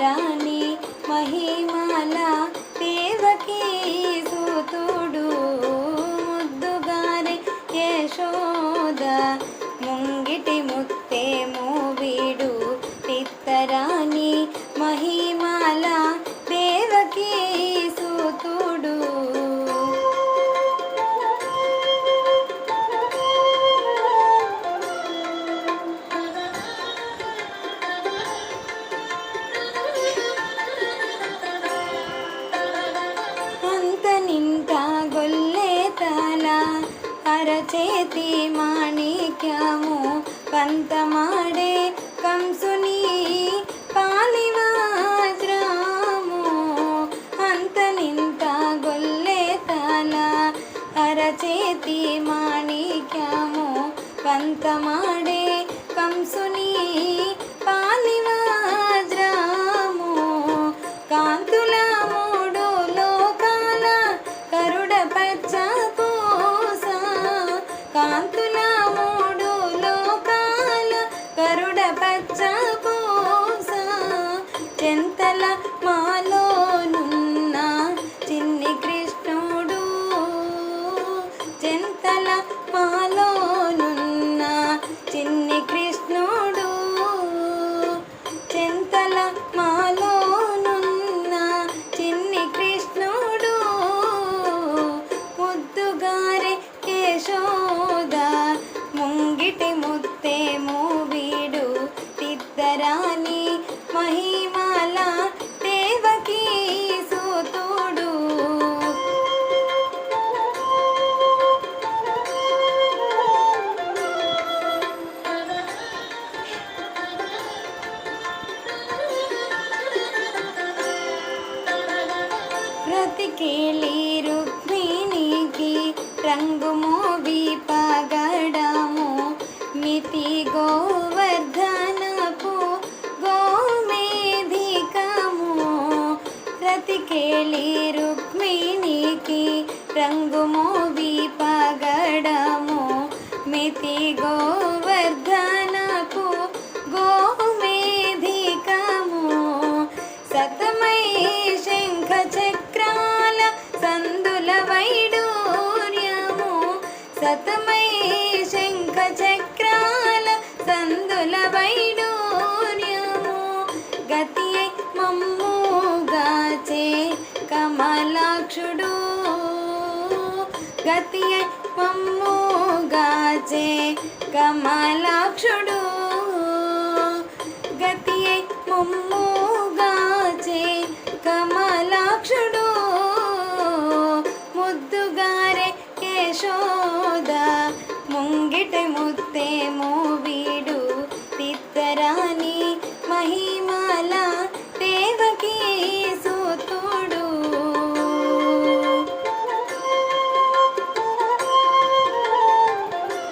రాణి మహిమాల దేవకీ సూతుడు. ముద్దుగారి యశోద ముంగిటి ముత్తే మూవీడు పిత్తరాణి మహిమాల దేవకీ అరచేతి మాణిక్యము పంతమాడే కంసుని పాలివాజ్రాము. అంతనింత గొల్లే తల అరచేతి మాణిక్యము పంతమాడే కంసుని తేమో వీడు. తిద్దరాని మహిమాల దేవకీ సూతుడు. ప్రతికేళి రుక్మిణికి రంగు మోవి పగడము మితి గోవర్ధనపు గోమేధికము. రతికేళి రుక్మిణికి రంగు మోవి పగడము మితి గోవర్ధనపు గోమేధికము. సతమై శంఖ చక్రాల సందుల వైడూర్యము. సతమై శంఖ చక్ర గతి మమ్ముగాచే కమలాక్షుడు